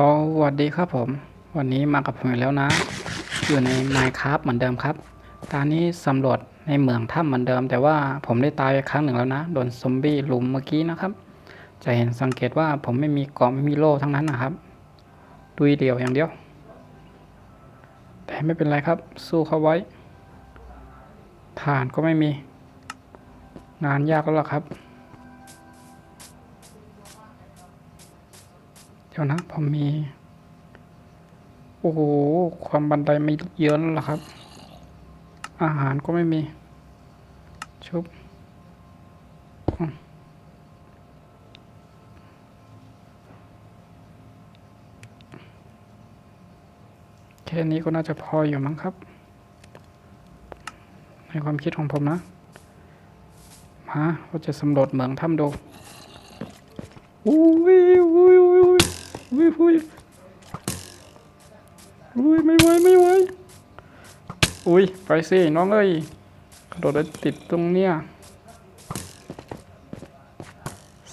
สวัสดีครับผม วันนี้มากับผมอีกแล้วนะ อยู่ใน Minecraft เหมือนเดิมครับ ตอนนี้สำรวจในเหมืองถ้ำเหมือนเดิม แต่ว่าผมได้ตายไปครั้งหนึ่งแล้วนะ โดนซอมบี้ลุมเมื่อกี้นะครับ จะเห็นสังเกตว่าผมไม่มีเกราะไม่มีโล่ทั้งนั้นนะครับดุยเดียวอย่างเดียว แต่ไม่เป็นไรครับ สู้เขาไว้ ฐานก็ไม่มี งานยากแล้วล่ะครับ ดี๋ยวนะผมมี โอ้โห ความบันไดไม่เยอะแล้วครับ อาหารก็ไม่มี ชุบแค่นี้ก็น่าจะพออยู่มั้งครับ ในความคิดของผมนะ มาเราจะสำรวจเหมืองถ้ำดูอุ้ยอุ้ยอุ้ย อุ้ยอุ้ยอุ้ยไม่ไหวไม่ไหวอุ้ยไปสิน้องเอ้ยกระโดดแล้ติดตรงเนี้ย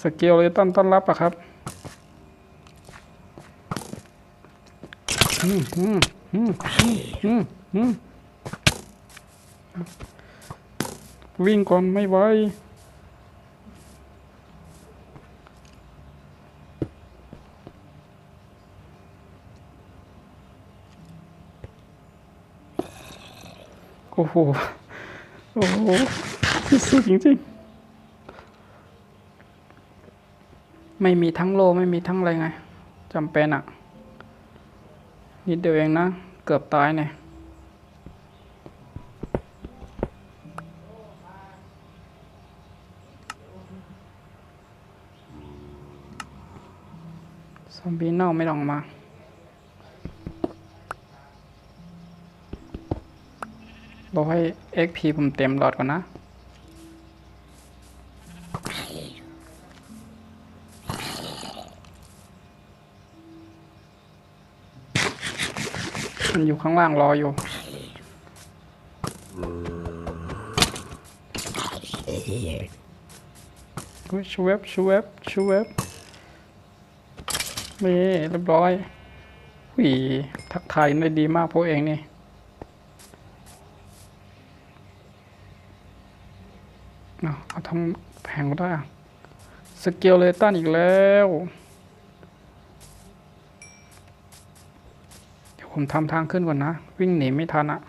สเกลเลยต้อนต้อนรับอะครับอืมอืมอืมอืมอืมวิ่งก่อนไม่ไหว โอ้โห โอ้โหสุดจริงๆ ไม่มีทั้งโลไม่มีทั้งอะไรไงจำเป็นอะ่ะนิดเดียวเองนะ เกือบตายเนี่ยซอมบี้เน่าไม่ต้องมา บอกให้ XP ผมเต็มหลอดก่อนนะ มันอยู่ข้างล่างรออยู่ ชูเว็บชูเว็บชูเว็บนี่เรียบร้อยหวีทักทายได้ดีมากพวกเองนี่ เอาเอาทำแผงก็ได้อะสเกลเลตันอีกแล้ว เดี๋ยวผมทำทางขึ้นก่อนนะ วิ่งหนีไม่ทันอะ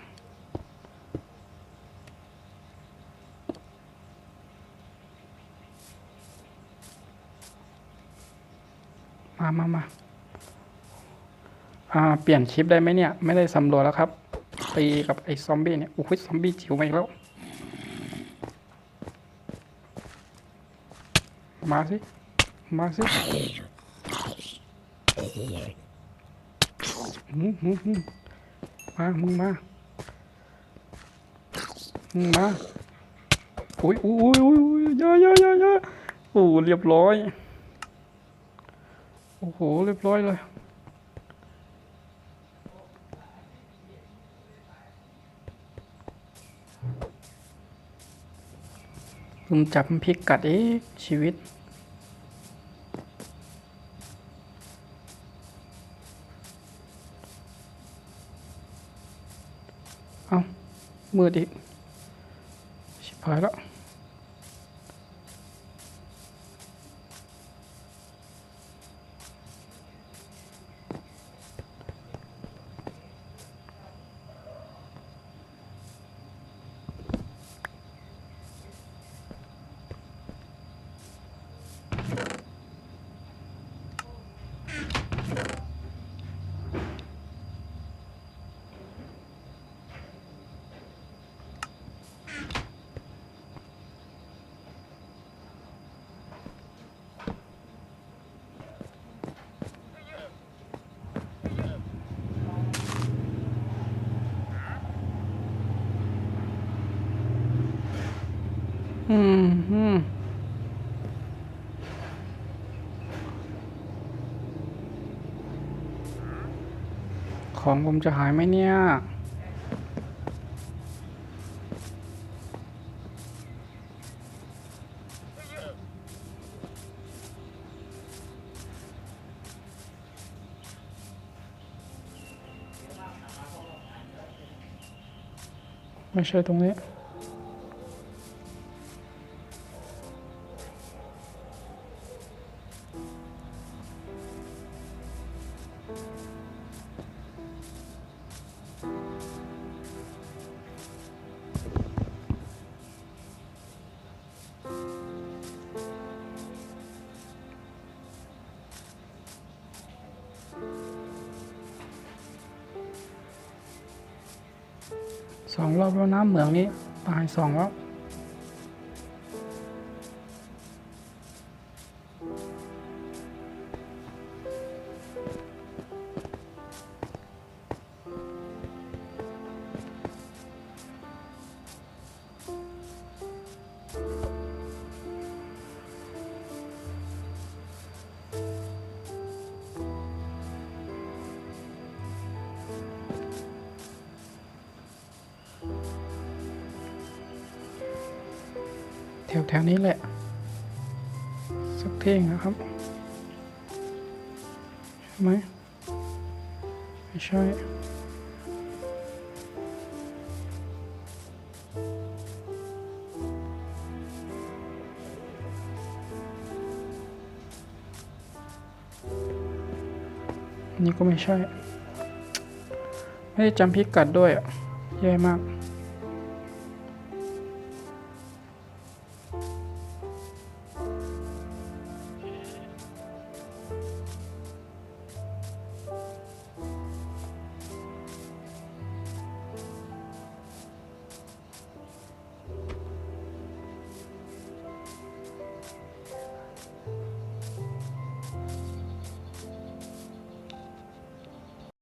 มามามาอ่า เปลี่ยนชิปได้ไหมเนี่ย ไม่ได้สำรวจแล้วครับ ตีกับไอ้ซอมบี้เนี่ยโอ้ยซอมบี้จิ๋วมาอีกแล้ว มาสิ มาสิมหืมหืมามึงมา มึงมาอุ้ยอุ้ยอุ้ยอุ้ยอะเยอยอยาอยอะโอ้เรียบร้อย โอ้โห เรียบร้อยเลย ลุมจับพิกกัดเอ๊ชีวิต เอามืดอีกชิบหายแล้วืของผมจะหายไหมเนี่ย ไม่ใช่ตรงนี้ สองรอบแล้วนะเหมืองนี้ตายสองแล้ว แถวแถวนี้แหละ สักเท่งนะครับ ใช่ไหมไม่ใช่อันนี้ก็ไม่ใช่ ไม่ได้จำพิกัดด้วยอะแย่มาก